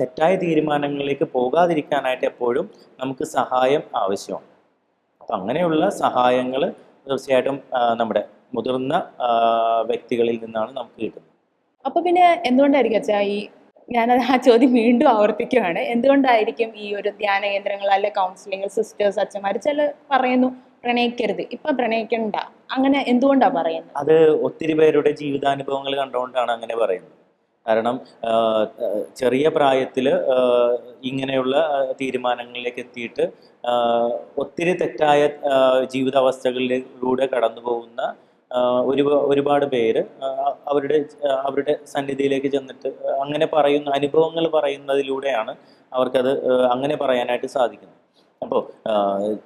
തെറ്റായ തീരുമാനങ്ങളിലേക്ക് പോകാതിരിക്കാനായിട്ട് എപ്പോഴും നമുക്ക് സഹായം ആവശ്യമാണ്. അപ്പം അങ്ങനെയുള്ള സഹായങ്ങൾ തീർച്ചയായിട്ടും നമ്മുടെ മുതിർന്ന വ്യക്തികളിൽ നിന്നാണ് നമുക്ക് കിട്ടുന്നത്. അപ്പൊ പിന്നെ എന്തുകൊണ്ടായിരിക്കും അച്ഛാ ഈ ഞാൻ ആ ചോദ്യം വീണ്ടും ആവർത്തിക്കുകയാണ് എന്തുകൊണ്ടായിരിക്കും ഈ ഒരു ധ്യാന കേന്ദ്രങ്ങൾ അല്ലെ കൗൺസിലിംഗ് സിസ്റ്റേഴ്സ് അച്ഛന്മാർ ചില പറയുന്നു പ്രണയിക്കരുത്. ഇപ്പൊ പ്രണയിക്കണ്ട. അങ്ങനെ എന്തുകൊണ്ടാ പറയുന്നത്? അത് ഒത്തിരി പേരുടെ ജീവിതാനുഭവങ്ങൾ കണ്ടുകൊണ്ടാണ് അങ്ങനെ പറയുന്നത്. കാരണം ചെറിയ പ്രായത്തിൽ ഇങ്ങനെയുള്ള തീരുമാനങ്ങളിലേക്ക് എത്തിയിട്ട് ഒത്തിരി തെറ്റായ ജീവിതാവസ്ഥകളിലൂടെ കടന്നു പോകുന്ന ഒരു ഒരുപാട് പേര് അവരുടെ അവരുടെ സന്നിധിയിലേക്ക് ചെന്നിട്ട് അങ്ങനെ പറയുന്ന അനുഭവങ്ങൾ പറയുന്നതിലൂടെയാണ് അവർക്കത് അങ്ങനെ പറയാനായിട്ട് സാധിക്കുന്നത്. അപ്പോൾ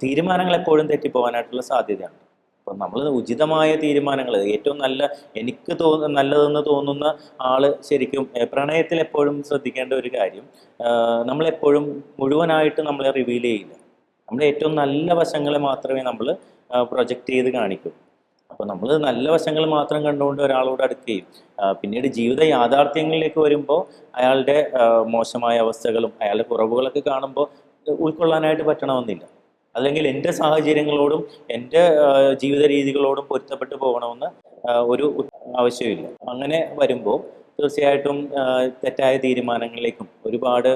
തീരുമാനങ്ങൾ എപ്പോഴും തെറ്റിപ്പോകാനായിട്ടുള്ള സാധ്യതയാണ്. അപ്പം നമ്മൾ ഉചിതമായ തീരുമാനങ്ങൾ ഏറ്റവും നല്ല എനിക്ക് തോന്നു നല്ലതെന്ന് തോന്നുന്ന ആൾ ശരിക്കും പ്രണയത്തിൽ എപ്പോഴും ശ്രദ്ധിക്കേണ്ട ഒരു കാര്യം നമ്മളെപ്പോഴും മുഴുവനായിട്ട് നമ്മളെ റിവീൽ ചെയ്യില്ല. നമ്മുടെ ഏറ്റവും നല്ല വശങ്ങളെ മാത്രമേ നമ്മൾ പ്രൊജക്റ്റ് ചെയ്ത് കാണിക്കൂ. അപ്പോൾ നമ്മൾ നല്ല വശങ്ങൾ മാത്രം കണ്ടുകൊണ്ട് ഒരാളോട് അടുക്കുകയും പിന്നീട് ജീവിത യാഥാർത്ഥ്യങ്ങളിലേക്ക് വരുമ്പോൾ അയാളുടെ മോശമായ അവസ്ഥകളും അയാളുടെ കുറവുകളൊക്കെ കാണുമ്പോൾ ഉൾക്കൊള്ളാനായിട്ട് പറ്റണമെന്നില്ല. അല്ലെങ്കിൽ എന്റെ സാഹചര്യങ്ങളോടും എന്റെ ജീവിത രീതികളോടും പൊരുത്തപ്പെട്ടു പോകണമെന്ന് ഒരു ആവശ്യമില്ല. അങ്ങനെ വരുമ്പോൾ തീർച്ചയായിട്ടും തെറ്റായ തീരുമാനങ്ങളിലേക്കും ഒരുപാട്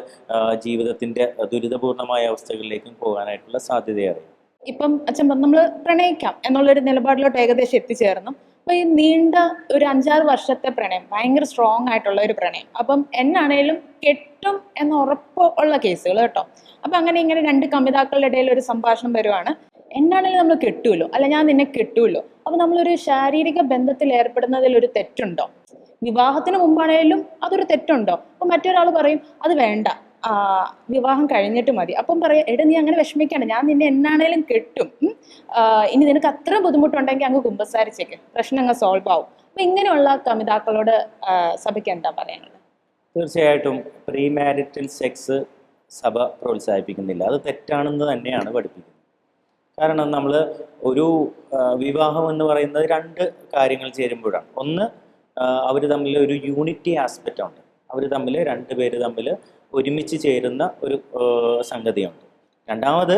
ജീവിതത്തിന്റെ ദുരിതപൂർണമായ അവസ്ഥകളിലേക്കും പോകാനായിട്ടുള്ള സാധ്യതയേറെ. ഇപ്പം അച്ഛൻ പറഞ്ഞു നമ്മൾ പ്രണയിക്കാം. എന്നുള്ളൊരു നിലപാടിലോട്ട് ഏകദേശം എത്തിച്ചേർന്നു. അപ്പൊ ഈ നീണ്ട ഒരു അഞ്ചാറ് വർഷത്തെ പ്രണയം ഭയങ്കര സ്ട്രോങ് ആയിട്ടുള്ള ഒരു പ്രണയം. അപ്പം എന്നാണേലും കെട്ടും എന്ന ഉറപ്പ് ഉള്ള കേസുകൾ കേട്ടോ. അപ്പൊ അങ്ങനെ ഇങ്ങനെ രണ്ട് കമിതാക്കളുടെ ഇടയിൽ ഒരു സംഭാഷണം വരുവാണ്. എന്നാണേലും നമ്മൾ കെട്ടുമല്ലോ അല്ല ഞാൻ നിന്നെ കെട്ടുമല്ലോ അപ്പൊ നമ്മളൊരു ശാരീരിക ബന്ധത്തിൽ ഏർപ്പെടുന്നതിൽ ഒരു തെറ്റുണ്ടോ? വിവാഹത്തിന് മുമ്പാണേലും അതൊരു തെറ്റുണ്ടോ? അപ്പൊ മറ്റൊരാൾ പറയും അത് വേണ്ട. വിവാഹം കഴിഞ്ഞിട്ട് മതി. അപ്പം പറയാം എടാ നീ അങ്ങനെ വിഷമിക്കാണ് ഞാൻ നിന്നെ എന്നാണേലും കെട്ടും. ഇനി നിനക്ക് അത്ര ബുദ്ധിമുട്ടുണ്ടെങ്കിൽ അങ്ങ് കുമ്പസാരിച്ചേക്ക്. പ്രശ്നം അങ്ങ് സോൾവ് ആവും. അപ്പൊ ഇങ്ങനെയുള്ള കമിതാക്കളോട് സഭയ്ക്ക് എന്താ പറയാനുള്ളത്? തീർച്ചയായിട്ടും പ്രീ മാരിറ്റൽ സെക്സ് സഭ പ്രോത്സാഹിപ്പിക്കുന്നില്ല. അത് തെറ്റാണെന്ന് തന്നെയാണ് പഠിപ്പിക്കുന്നത്. കാരണം നമ്മൾ ഒരു വിവാഹം എന്ന് പറയുന്നത് രണ്ട് കാര്യങ്ങൾ ചേരുമ്പോഴാണ്. ഒന്ന് അവർ തമ്മിൽ ഒരു യൂണിറ്റി ആസ്പെക്റ്റ് ഉണ്ട്. അവർ തമ്മിൽ രണ്ട് പേര് തമ്മിൽ ഒരുമിച്ച് ചേരുന്ന ഒരു സംഗതിയുണ്ട്. രണ്ടാമത്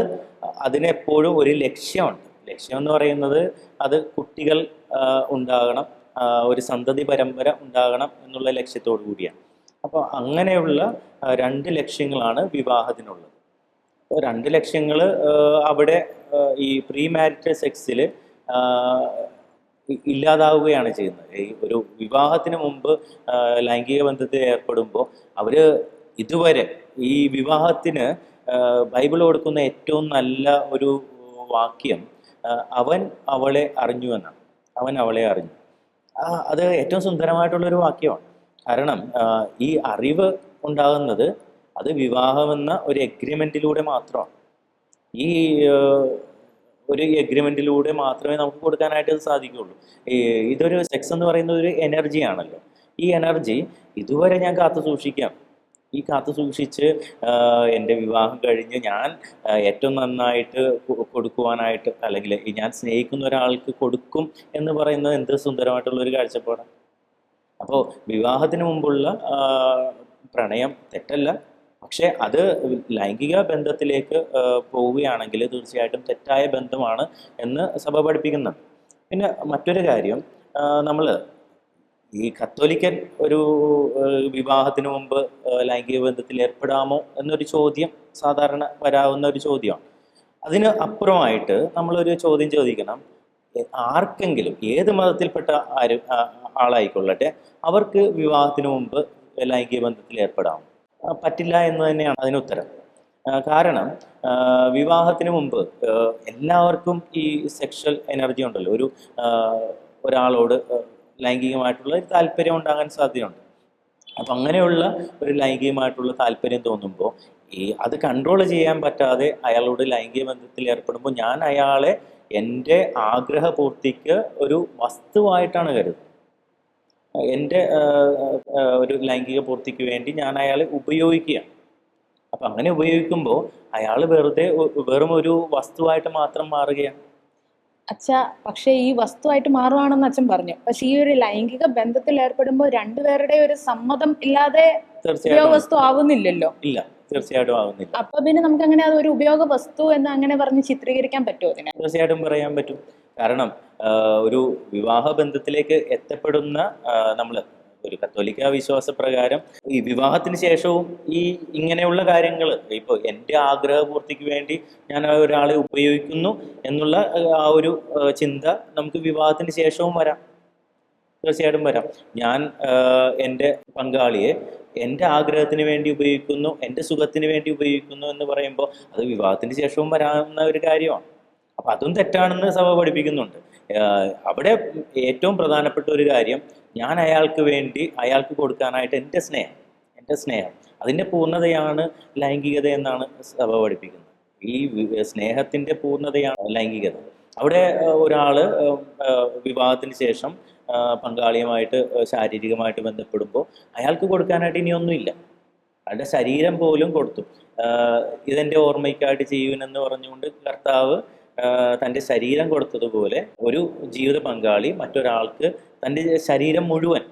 അതിനെപ്പോഴും ഒരു ലക്ഷ്യമുണ്ട്. ലക്ഷ്യം എന്ന് പറയുന്നത് അത് കുട്ടികൾ ഉണ്ടാകണം ഒരു സന്തതി പരമ്പര ഉണ്ടാകണം എന്നുള്ള ലക്ഷ്യത്തോടു കൂടിയാണ്. അപ്പോൾ അങ്ങനെയുള്ള രണ്ട് ലക്ഷ്യങ്ങളാണ് വിവാഹത്തിനുള്ളത്. അപ്പോൾ രണ്ട് ലക്ഷ്യങ്ങൾ അവിടെ ഈ പ്രീ മാരിറ്റൽ സെക്സിൽ ഇല്ലാതാവുകയാണ് ചെയ്യുന്നത്. ഈ ഒരു വിവാഹത്തിന് മുമ്പ് ലൈംഗിക ബന്ധത്തിൽ ഏർപ്പെടുമ്പോൾ അവർ ഇതുവരെ ഈ വിവാഹത്തിന് ബൈബിൾ കൊടുക്കുന്ന ഏറ്റവും നല്ല ഒരു വാക്യം അവൻ അവളെ അറിഞ്ഞു എന്നാണ്. അവൻ അവളെ അറിഞ്ഞു. അത് ഏറ്റവും സുന്ദരമായിട്ടുള്ളൊരു വാക്യമാണ്. കാരണം ഈ അറിവ് ഉണ്ടാകുന്നത് അത് വിവാഹമെന്ന ഒരു എഗ്രിമെന്റിലൂടെ മാത്രമാണ്. ഈ ഒരു എഗ്രിമെന്റിലൂടെ മാത്രമേ നമുക്ക് കൊടുക്കാനായിട്ട് സാധിക്കുകയുള്ളൂ. ഇതൊരു സെക്സ് എന്ന് പറയുന്ന ഒരു എനർജിയാണല്ലോ ഈ എനർജി ഇതുവരെ ഞാൻ കാത്തു സൂക്ഷിക്കാം ഈ കാത്തു സൂക്ഷിച്ച് എന്റെ വിവാഹം കഴിഞ്ഞ് ഞാൻ ഏറ്റവും നന്നായിട്ട് കൊടുക്കുവാനായിട്ട് അല്ലെങ്കിൽ ഞാൻ സ്നേഹിക്കുന്ന ഒരാൾക്ക് കൊടുക്കും എന്ന് പറയുന്നത് എന്ത് സുന്ദരമായിട്ടുള്ള ഒരു കാഴ്ചപ്പാടാണ് അപ്പോൾ വിവാഹത്തിന് മുമ്പുള്ള പ്രണയം തെറ്റല്ല. പക്ഷേ അത് ലൈംഗിക ബന്ധത്തിലേക്ക് പോവുകയാണെങ്കിൽ തീർച്ചയായിട്ടും തെറ്റായ ബന്ധമാണ് എന്ന് സഭ പഠിപ്പിക്കുന്നുണ്ട്. പിന്നെ മറ്റൊരു കാര്യം നമ്മൾ ഈ കത്തോലിക്കൻ ഒരു വിവാഹത്തിന് മുമ്പ് ലൈംഗിക ബന്ധത്തിൽ ഏർപ്പെടാമോ എന്നൊരു ചോദ്യം സാധാരണ വരാവുന്ന ഒരു ചോദ്യമാണ്. അതിന് അപ്പുറമായിട്ട് നമ്മളൊരു ചോദ്യം ചോദിക്കണം. ആർക്കെങ്കിലും ഏത് മതത്തിൽപ്പെട്ട ആര് ആളായിക്കൊള്ളട്ടെ അവർക്ക് വിവാഹത്തിന് മുമ്പ് ലൈംഗിക ബന്ധത്തിൽ ഏർപ്പെടാം പറ്റില്ല എന്ന് തന്നെയാണ് അതിന് ഉത്തരം. കാരണം വിവാഹത്തിന് മുമ്പ് എല്ലാവർക്കും ഈ സെക്ഷൽ എനർജി ഉണ്ടല്ലോ. ഒരു ഒരാളോട് ലൈംഗികമായിട്ടുള്ള ഒരു താല്പര്യം ഉണ്ടാകാൻ സാധ്യതയുണ്ട്. അപ്പം അങ്ങനെയുള്ള ഒരു ലൈംഗികമായിട്ടുള്ള താല്പര്യം തോന്നുമ്പോൾ ഈ അത് കൺട്രോൾ ചെയ്യാൻ പറ്റാതെ അയാളോട് ലൈംഗിക ബന്ധത്തിൽ ഏർപ്പെടുമ്പോൾ ഞാൻ അയാളെ എന്റെ ആഗ്രഹപൂർത്തിക്ക് ഒരു വസ്തുവായിട്ടാണ് കരുതുന്നത്. എന്റെ ഒരു ലൈംഗിക പൂർത്തിക്ക് വേണ്ടി ഞാൻ അയാളെ ഉപയോഗിക്കുകയാണ്. അപ്പം അങ്ങനെ ഉപയോഗിക്കുമ്പോൾ അയാൾ വെറുതെ വെറും ഒരു വസ്തുവായിട്ട് മാത്രം മാറുകയാണ്. അച്ഛ പക്ഷേ ഈ വസ്തുവായിട്ട് മാറുവാണെന്ന് അച്ഛൻ പറഞ്ഞു. പക്ഷെ ഈ ഒരു ലൈംഗിക ബന്ധത്തിൽ ഏർപ്പെടുമ്പോൾ രണ്ടുപേരുടെ ഒരു സമ്മതം ഇല്ലാതെ ഉപയോഗ വസ്തു ആവുന്നില്ലല്ലോ. ഇല്ല തീർച്ചയായിട്ടും ആവുന്നില്ല. അപ്പൊ പിന്നെ നമുക്ക് അങ്ങനെ അത് ഒരു ഉപയോഗ വസ്തു എന്ന് അങ്ങനെ പറഞ്ഞ് ചിത്രീകരിക്കാൻ പറ്റുമോ അതിനെ? തീർച്ചയായിട്ടും പറയാൻ പറ്റും. കാരണം ഒരു വിവാഹ ബന്ധത്തിലേക്ക് എത്തപ്പെടുന്ന നമ്മൾ ഒരു കത്തോലിക്ക വിശ്വാസ പ്രകാരം ഈ വിവാഹത്തിന് ശേഷവും ഈ ഇങ്ങനെയുള്ള കാര്യങ്ങൾ ഇപ്പോൾ എന്റെ ആഗ്രഹപൂർത്തിക്ക് വേണ്ടി ഞാൻ ഒരാളെ ഉപയോഗിക്കുന്നു എന്നുള്ള ആ, ഒരു ചിന്ത നമുക്ക് വിവാഹത്തിന് ശേഷവും വരാം. തീർച്ചയായിട്ടും വരാം. ഞാൻ എന്റെ പങ്കാളിയെ എന്റെ ആഗ്രഹത്തിന് വേണ്ടി ഉപയോഗിക്കുന്നു എന്റെ സുഖത്തിന് വേണ്ടി ഉപയോഗിക്കുന്നു എന്ന് പറയുമ്പോൾ അത് വിവാഹത്തിന് ശേഷവും വരാവുന്ന ഒരു കാര്യമാണ്. അപ്പം അതും തെറ്റാണെന്ന് സഭ പഠിപ്പിക്കുന്നുണ്ട്. അവിടെ ഏറ്റവും പ്രധാനപ്പെട്ട ഒരു കാര്യം ഞാൻ അയാൾക്ക് വേണ്ടി അയാൾക്ക് കൊടുക്കാനായിട്ട് എന്റെ സ്നേഹം എന്റെ സ്നേഹം. അതിന്റെ പൂർണതയാണ് ലൈംഗികത എന്നാണ് സഭ പഠിപ്പിക്കുന്നത്. ഈ സ്നേഹത്തിന്റെ പൂർണതയാണ് ലൈംഗികത. അവിടെ ഒരാൾ വിവാഹത്തിന് ശേഷം പങ്കാളിയുമായിട്ട് ശാരീരികമായിട്ട് ബന്ധപ്പെടുമ്പോൾ അയാൾക്ക് കൊടുക്കാനായിട്ട് ഇനിയൊന്നുമില്ല. അയാളുടെ ശരീരം പോലും കൊടുത്തു. ഇതെന്റെ ഓർമ്മയ്ക്കായിട്ട് ചെയ്യുവനെന്ന് പറഞ്ഞുകൊണ്ട് കർത്താവ് തന്റെ ശരീരം കൊടുത്തതുപോലെ ഒരു ജീവിത പങ്കാളി മറ്റൊരാൾക്ക് തന്റെ ശരീരം മുഴുവൻ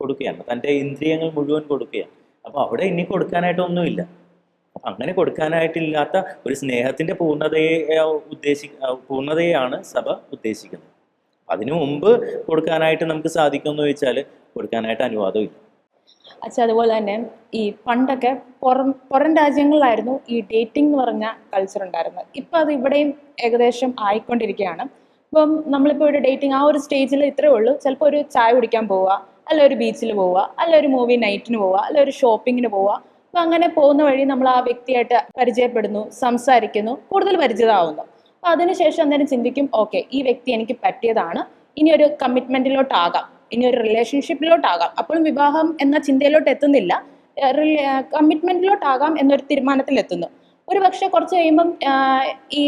കൊടുക്കുകയാണ്. തന്റെ ഇന്ദ്രിയങ്ങൾ മുഴുവൻ കൊടുക്കുകയാണ്. അപ്പോൾ അവിടെ ഇനി കൊടുക്കാനായിട്ടൊന്നുമില്ല അപ്പം അങ്ങനെ കൊടുക്കാനായിട്ടില്ലാത്ത ഒരു സ്നേഹത്തിന്റെ പൂർണതയെ ഉദ്ദേശി പൂർണതയാണ് സഭ ഉദ്ദേശിക്കുന്നത്. അതിനു മുമ്പ് കൊടുക്കാനായിട്ട് നമുക്ക് സാധിക്കുമെന്ന് ചോദിച്ചാൽ കൊടുക്കാനായിട്ട് അനുവാദമില്ല. അച്ഛാ അതുപോലെ തന്നെ ഈ പണ്ടൊക്കെ പുറം പുറം രാജ്യങ്ങളിലായിരുന്നു ഈ ഡേറ്റിംഗ് എന്ന് പറഞ്ഞ കൾച്ചർ ഉണ്ടായിരുന്നത്. ഇപ്പം അത് ഇവിടെയും ഏകദേശം ആയിക്കൊണ്ടിരിക്കുകയാണ്. ഇപ്പം നമ്മളിപ്പോൾ ഒരു ഡേറ്റിംഗ് ആ ഒരു സ്റ്റേജിൽ ഇത്രേ ഉള്ളൂ. ചിലപ്പോൾ ഒരു ചായ കുടിക്കാൻ പോവുക അല്ല ഒരു ബീച്ചിൽ പോവുക അല്ല ഒരു മൂവി നൈറ്റിന് പോവുക അല്ല ഒരു ഷോപ്പിങ്ങിന് പോവുക. അപ്പം അങ്ങനെ പോകുന്ന വഴി നമ്മൾ ആ വ്യക്തിയായിട്ട് പരിചയപ്പെടുന്നു സംസാരിക്കുന്നു കൂടുതൽ പരിചിതമാവുന്നു. അപ്പം അതിനുശേഷം അന്നേരം ചിന്തിക്കും ഓക്കെ ഈ വ്യക്തി എനിക്ക് പറ്റിയതാണ്. ഇനി ഒരു കമ്മിറ്റ്മെന്റിലോട്ടാകാം ഇനി ഒരു റിലേഷൻഷിപ്പിലോട്ടാകാം അപ്പോഴും വിവാഹം എന്ന ചിന്തയിലോട്ട് എത്തുന്നില്ല കമ്മിറ്റ്മെന്റിലോട്ടാകാം എന്നൊരു തീരുമാനത്തിലെത്തുന്നു. ഒരു പക്ഷെ കുറച്ച് കഴിയുമ്പം ഈ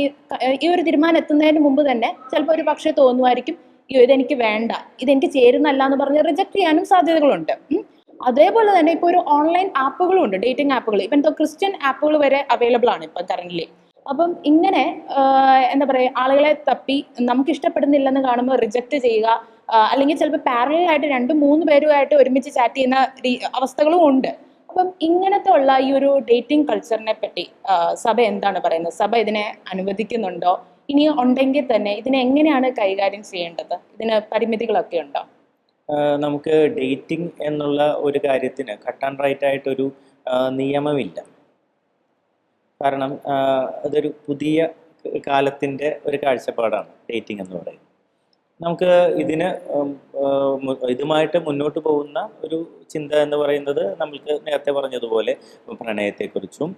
ഈ ഒരു തീരുമാനം എത്തുന്നതിന് മുമ്പ് തന്നെ ചിലപ്പോൾ ഒരു പക്ഷേ തോന്നുമായിരിക്കും അയ്യോ ഇതെനിക്ക് വേണ്ട. ഇതെനിക്ക് ചേരുന്നല്ല എന്ന് പറഞ്ഞ് റിജക്ട് ചെയ്യാനും സാധ്യതകളുണ്ട്. അതേപോലെ തന്നെ ഇപ്പോൾ ഒരു ഓൺലൈൻ ആപ്പുകളും ഉണ്ട് ഡേറ്റിംഗ് ആപ്പുകൾ. ഇപ്പം എന്തോ ക്രിസ്ത്യൻ ആപ്പുകൾ വരെ അവൈലബിൾ ആണ് ഇപ്പം കറന്റ്ലി അപ്പം ഇങ്ങനെ എന്താ പറയുക ആളുകളെ തപ്പി നമുക്ക് ഇഷ്ടപ്പെടുന്നില്ലെന്ന് കാണുമ്പോൾ റിജക്റ്റ് ചെയ്യുക അല്ലെങ്കിൽ ചിലപ്പോൾ പാരലായിട്ട് രണ്ടും മൂന്ന് പേരുമായിട്ട് ഒരുമിച്ച് ചാറ്റ് ചെയ്യുന്ന അവസ്ഥകളും ഉണ്ട്. അപ്പം ഇങ്ങനത്തെ ഉള്ള ഈ ഒരു ഡേറ്റിംഗ് കൾച്ചറിനെ പറ്റി സഭ എന്താണ് പറയുന്നത്? സഭ ഇതിനെ അനുവദിക്കുന്നുണ്ടോ? ഇനി ഉണ്ടെങ്കിൽ തന്നെ ഇതിനെ എങ്ങനെയാണ് കൈകാര്യം ചെയ്യേണ്ടത്? ഇതിന് പരിമിതികളൊക്കെ ഉണ്ടോ? നമുക്ക് ഡേറ്റിംഗ് എന്നുള്ള ഒരു കാര്യത്തിന് കട്ട് ആൻഡ് റൈറ്റ് ആയിട്ടൊരു നിയമമില്ല. കാരണം അതൊരു പുതിയ കാലത്തിന്റെ ഒരു കാഴ്ചപ്പാടാണ് ഡേറ്റിംഗ് എന്ന് പറയുന്നത്. നമുക്ക് ഇതിന് ഇതുമായിട്ട് മുന്നോട്ട് പോകുന്ന ഒരു ചിന്ത എന്ന് പറയുന്നത് നമ്മൾക്ക് നേരത്തെ പറഞ്ഞതുപോലെ പ്രണയത്തെക്കുറിച്ചും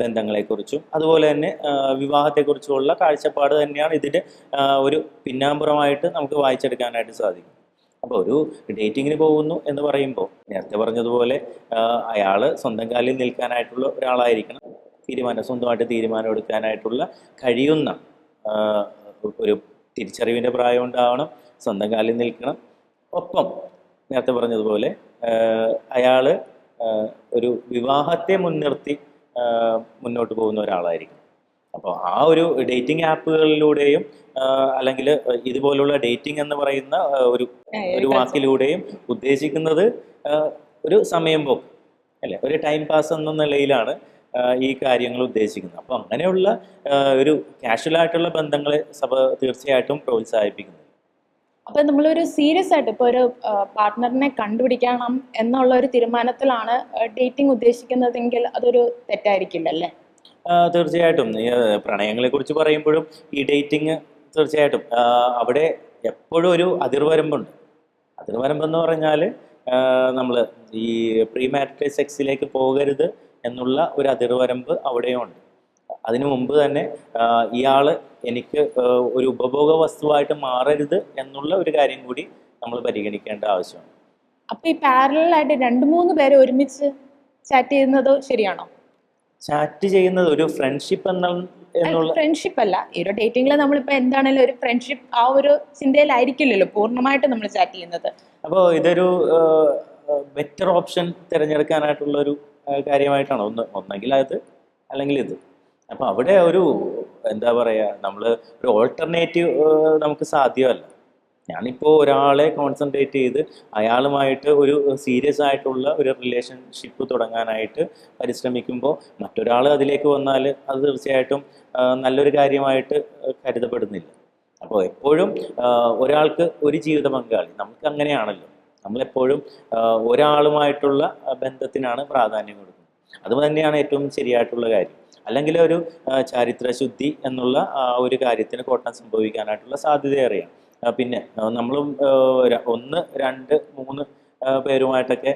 ബന്ധങ്ങളെക്കുറിച്ചും അതുപോലെ തന്നെ വിവാഹത്തെക്കുറിച്ചുമുള്ള കാഴ്ചപ്പാട് തന്നെയാണ് ഇതിന് ഒരു പിന്നാമ്പുറമായിട്ട് നമുക്ക് വായിച്ചെടുക്കാനായിട്ട് സാധിക്കും. അപ്പോൾ ഒരു ഡേറ്റിങ്ങിന് പോകുന്നു എന്ന് പറയുമ്പോൾ നേരത്തെ പറഞ്ഞതുപോലെ അയാൾ സ്വന്തം കാലിൽ നിൽക്കാനായിട്ടുള്ള ഒരാളായിരിക്കണം. തീരുമാനം സ്വന്തമായിട്ട് തീരുമാനം എടുക്കാനായിട്ടുള്ള കഴിയുന്ന ഒരു തിരിച്ചറിവിന്റെ പ്രായം ഉണ്ടാവണം സ്വന്തം കാലിൽ നിൽക്കണം. ഒപ്പം നേരത്തെ പറഞ്ഞതുപോലെ അയാൾ ഒരു വിവാഹത്തെ മുൻനിർത്തി മുന്നോട്ട് പോകുന്ന ഒരാളായിരിക്കും അപ്പോൾ ആ ഒരു ഡേറ്റിംഗ് ആപ്പുകളിലൂടെയും അല്ലെങ്കിൽ ഇതുപോലുള്ള ഡേറ്റിംഗ് എന്ന് പറയുന്ന ഒരു ഒരു വാക്കിലൂടെയും ഉദ്ദേശിക്കുന്നത് ഒരു സമയം പോക്ക് അല്ലെ? ഒരു ടൈം പാസ് എന്ന നിലയിലാണ് ഈ കാര്യങ്ങൾ ഉദ്ദേശിക്കുന്നത്. അപ്പം അങ്ങനെയുള്ള ഒരു കാഷ്വൽ ആയിട്ടുള്ള ബന്ധങ്ങളെ സഭ തീർച്ചയായിട്ടും പ്രോത്സാഹിപ്പിക്കുന്നു. അപ്പൊ നമ്മളൊരു സീരിയസ് ആയിട്ട് ഇപ്പൊ ഒരു പാർട്ട്ണറിനെ കണ്ടുപിടിക്കണം എന്നുള്ള ഒരു തീരുമാനത്തിലാണ് ഡേറ്റിംഗ് ഉദ്ദേശിക്കുന്നതെങ്കിൽ അതൊരു തെറ്റായിരിക്കില്ലല്ലേ? തീർച്ചയായിട്ടും. പ്രണയങ്ങളെ കുറിച്ച് പറയുമ്പോഴും ഈ ഡേറ്റിംഗ് തീർച്ചയായിട്ടും അവിടെ എപ്പോഴും ഒരു അതിർവരമ്പുണ്ട്. അതിർവരമ്പെന്ന് പറഞ്ഞാൽ നമ്മൾ ഈ പ്രീ മാരിറ്റൽ സെക്സിലേക്ക് പോകരുത് എന്നുള്ള ഒരു അതിർവരമ്പ് അവിടെയുണ്ട്. അതിനു മുമ്പ് തന്നെ ഇയാൾ എനിക്ക് ഒരു ഉപഭോഗ വസ്തുവായിട്ട് മാറരുത് എന്നുള്ള ഒരു കാര്യം കൂടി നമ്മൾ പരിഗണിക്കേണ്ട ആവശ്യമാണ്. അപ്പൊ ഈ പാരലൽ ആയിട്ട് രണ്ട് മൂന്ന് പേരെ ഒരുമിച്ച് ചാറ്റ് ചെയ്യുന്നത് ശരിയാണോ? ചാറ്റ് ചെയ്യുന്നത് ഒരു ഫ്രണ്ട്ഷിപ്പ് എന്നുള്ള ഫ്രണ്ട്ഷിപ്പ് അല്ല. ഈ ഒരു ഡേറ്റിംഗിൽ നമ്മളിപ്പോ എന്താണെങ്കിലും ഒരു ഫ്രണ്ട്ഷിപ്പ് ആ ഒരു ചിന്തയിലായിരിക്കില്ലല്ലോ പൂർണമായിട്ട് നമ്മൾ ചാറ്റ് ചെയ്യുന്നത്. അപ്പോൾ ഇതൊരു ബെറ്റർ ഓപ്ഷൻ തിരഞ്ഞെടുക്കാനായിട്ടുള്ള ഒരു കാര്യമായിട്ടാണ്? ഒന്ന് ഒന്നെങ്കിൽ അത് അല്ലെങ്കിൽ ഇത്. അപ്പോൾ അവിടെ ഒരു എന്താ പറയുക നമ്മൾ ഒരു ഓൾട്ടർനേറ്റീവ് നമുക്ക് സാധ്യമല്ല. ഞാനിപ്പോൾ ഒരാളെ കോൺസെൻട്രേറ്റ് ചെയ്ത് അയാളുമായിട്ട് ഒരു സീരിയസ് ആയിട്ടുള്ള ഒരു റിലേഷൻഷിപ്പ് തുടങ്ങാനായിട്ട് പരിശ്രമിക്കുമ്പോൾ മറ്റൊരാൾ അതിലേക്ക് വന്നാൽ അത് തീർച്ചയായിട്ടും നല്ലൊരു കാര്യമായിട്ട് കരുതപ്പെടുന്നില്ല. അപ്പോൾ എപ്പോഴും ഒരാൾക്ക് ഒരു ജീവിത പങ്കാളി നമുക്ക് അങ്ങനെയാണല്ലോ നമ്മളെപ്പോഴും ഒരാളുമായിട്ടുള്ള ബന്ധത്തിനാണ് പ്രാധാന്യം കൊടുക്കുന്നത്. അത് തന്നെയാണ് ഏറ്റവും ശരിയായിട്ടുള്ള കാര്യം. അല്ലെങ്കിൽ ഒരു ചാരിത്രശുദ്ധി എന്നുള്ള ഒരു കാര്യത്തിന് കോട്ടം സംഭവിക്കാനായിട്ടുള്ള സാധ്യതയേറെയാണ് അറിയാം. പിന്നെ നമ്മൾ നമ്മളും ഒന്ന് രണ്ട് മൂന്ന് പേരുമായിട്ടൊക്കെ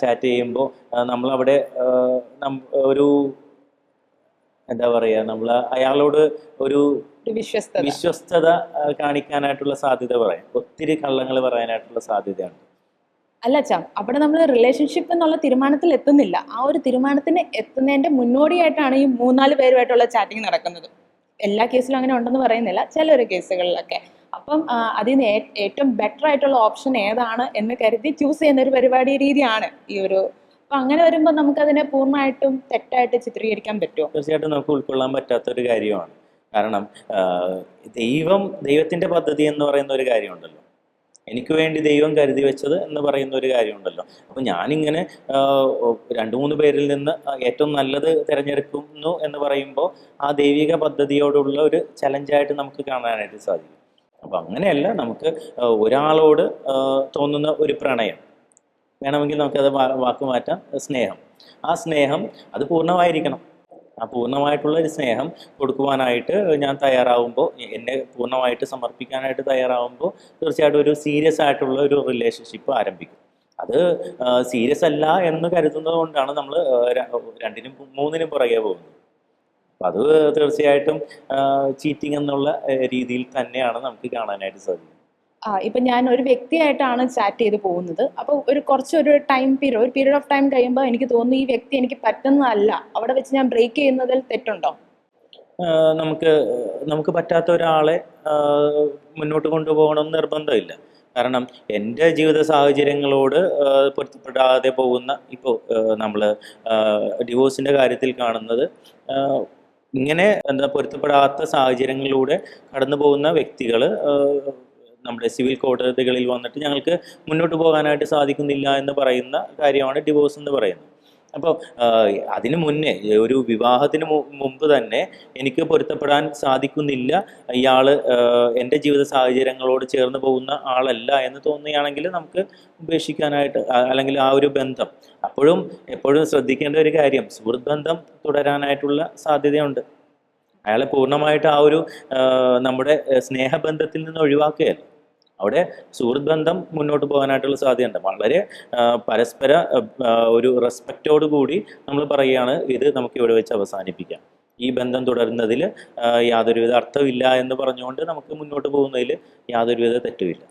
ചാറ്റ് ചെയ്യുമ്പോൾ നമ്മളവിടെ ഒരു എന്താ പറയുക നമ്മൾ അയാളോട് ഒരു വിശ്വസ്ത വിശ്വസ്തത. കാണിക്കാനായിട്ടുള്ള സാധ്യത പറയാം. ഒത്തിരി കള്ളങ്ങൾ പറയാനായിട്ടുള്ള സാധ്യതയാണ് അല്ല ചാ അവിടെ നമ്മൾ റിലേഷൻഷിപ്പ് എന്നുള്ള തീരുമാനത്തിൽ എത്തുന്നില്ല. ആ ഒരു തീരുമാനത്തിന് എത്തുന്നതിന്റെ മുന്നോടിയായിട്ടാണ് ഈ മൂന്നാൽ പേരുമായിട്ടുള്ള ചാറ്റിംഗ് നടക്കുന്നത്. എല്ലാ കേസിലും അങ്ങനെ ഉണ്ടെന്ന് പറയുന്നില്ല ചില കേസുകളിലൊക്കെ അപ്പം അതിൽ നിന്ന് ഏറ്റവും ബെറ്റർ ആയിട്ടുള്ള ഓപ്ഷൻ ഏതാണ് എന്ന് കരുതി ചൂസ് ചെയ്യുന്ന ഒരു പരിപാടി രീതിയാണ് ഈ ഒരു. അപ്പൊ അങ്ങനെ വരുമ്പോൾ നമുക്ക് അതിനെ പൂർണമായിട്ടും തെറ്റായിട്ട് ചിത്രീകരിക്കാൻ പറ്റുമോ? തീർച്ചയായിട്ടും നമുക്ക് ഉൾക്കൊള്ളാൻ പറ്റാത്ത ഒരു കാര്യമാണ്. കാരണം ദൈവം ദൈവത്തിന്റെ പദ്ധതി എന്ന് പറയുന്ന ഒരു കാര്യമുണ്ടല്ലോ. എനിക്ക് വേണ്ടി ദൈവം കരുതി വെച്ചത് എന്ന് പറയുന്ന ഒരു കാര്യമുണ്ടല്ലോ. അപ്പോൾ ഞാനിങ്ങനെ രണ്ട് മൂന്ന് പേരിൽ നിന്ന് ഏറ്റവും നല്ലത് തിരഞ്ഞെടുക്കുന്നു എന്ന് പറയുമ്പോൾ ആ ദൈവിക പദ്ധതിയോടുള്ള ഒരു ചലഞ്ചായിട്ട് നമുക്ക് കാണാനായിട്ട് സാധിക്കും. അപ്പോൾ അങ്ങനെയല്ല നമുക്ക് ഒരാളോട് തോന്നുന്ന ഒരു പ്രണയം. വേണമെങ്കിൽ നമുക്കത് വാക്ക് മാറ്റാം. സ്നേഹം. ആ സ്നേഹം അത് പൂർണമായിരിക്കണം. ആ പൂർണമായിട്ടുള്ള ഒരു സ്നേഹം കൊടുക്കുവാനായിട്ട് ഞാൻ തയ്യാറാവുമ്പോൾ എന്നെ പൂർണമായിട്ട് സമർപ്പിക്കാനായിട്ട് തയ്യാറാവുമ്പോൾ തീർച്ചയായിട്ടും ഒരു സീരിയസ് ആയിട്ടുള്ള ഒരു റിലേഷൻഷിപ്പ് ആരംഭിക്കും. അത് സീരിയസ് അല്ല എന്ന് കരുതുന്നത് കൊണ്ടാണ് നമ്മൾ രണ്ടിനും മൂന്നിനും പുറകെ പോകുന്നത്. അപ്പം അത് തീർച്ചയായിട്ടും ചീറ്റിംഗ് എന്നുള്ള രീതിയിൽ തന്നെയാണ് നമുക്ക് കാണാനായിട്ട് സാധിക്കുന്നത്. ഇപ്പൊ ഞാൻ ഒരു വ്യക്തിയായിട്ടാണ് ചാറ്റ് ചെയ്ത് പോകുന്നത്. അപ്പോൾ ഒരു കുറച്ചൊരു ടൈം പീരീഡ് ഒരു പീരീഡ് ഓഫ് ടൈം കഴിയുമ്പോൾ എനിക്ക് തോന്നുന്നു ഈ വ്യക്തി എനിക്ക് പറ്റുന്നതല്ല. അവിടെ വെച്ച് ഞാൻ ബ്രേക്ക് ചെയ്യുന്നതിൽ തെറ്റുണ്ടോ? നമുക്ക് നമുക്ക് പറ്റാത്ത ഒരാളെ മുന്നോട്ട് കൊണ്ടുപോകണം നിർബന്ധമില്ല. കാരണം എന്റെ ജീവിത സാഹചര്യങ്ങളോട് പൊരുത്തപ്പെടാതെ പോകുന്ന ഇപ്പോൾ നമ്മൾ ഡിവോഴ്സിന്റെ കാര്യത്തിൽ കാണുന്നത് ഇങ്ങനെ എന്താ പൊരുത്തപ്പെടാത്ത സാഹചര്യങ്ങളിലൂടെ കടന്നു പോകുന്ന വ്യക്തികൾ നമ്മുടെ സിവിൽ കോടതികളിൽ വന്നിട്ട് ഞങ്ങൾക്ക് മുന്നോട്ട് പോകാനായിട്ട് സാധിക്കുന്നില്ല എന്ന് പറയുന്ന കാര്യമാണ് ഡിവോഴ്സ് എന്ന് പറയുന്നത്. അപ്പോൾ അതിനു മുന്നേ ഒരു വിവാഹത്തിന് മുമ്പ് തന്നെ എനിക്ക് പൊരുത്തപ്പെടാൻ സാധിക്കുന്നില്ല. ഇയാൾ എന്റെ ജീവിത സാഹചര്യങ്ങളോട് ചേർന്ന് പോകുന്ന ആളല്ല എന്ന് തോന്നുകയാണെങ്കിൽ നമുക്ക് ഉപേക്ഷിക്കാനായിട്ട് അല്ലെങ്കിൽ ആ ഒരു ബന്ധം. അപ്പോഴും എപ്പോഴും ശ്രദ്ധിക്കേണ്ട ഒരു കാര്യം സുഹൃത്ത് ബന്ധം തുടരാനായിട്ടുള്ള സാധ്യതയുണ്ട്. അയാളെ പൂർണമായിട്ട് ആ ഒരു നമ്മുടെ സ്നേഹബന്ധത്തിൽ നിന്ന് ഒഴിവാക്കുകയല്ല. അവിടെ സുഹൃത്ത് ബന്ധം മുന്നോട്ട് പോകാനായിട്ടുള്ള സാധ്യതയുണ്ട്. വളരെ പരസ്പര ഒരു റെസ്പെക്റ്റോട് കൂടി നമ്മൾ പറയുകയാണ് ഇത് നമുക്ക് ഇവിടെ വെച്ച് അവസാനിപ്പിക്കാം. ഈ ബന്ധം തുടരുന്നതിൽ യാതൊരുവിധ അർത്ഥമില്ല എന്ന് പറഞ്ഞുകൊണ്ട് നമുക്ക് മുന്നോട്ട് പോകുന്നതിൽ യാതൊരുവിധ തെറ്റുമില്ല.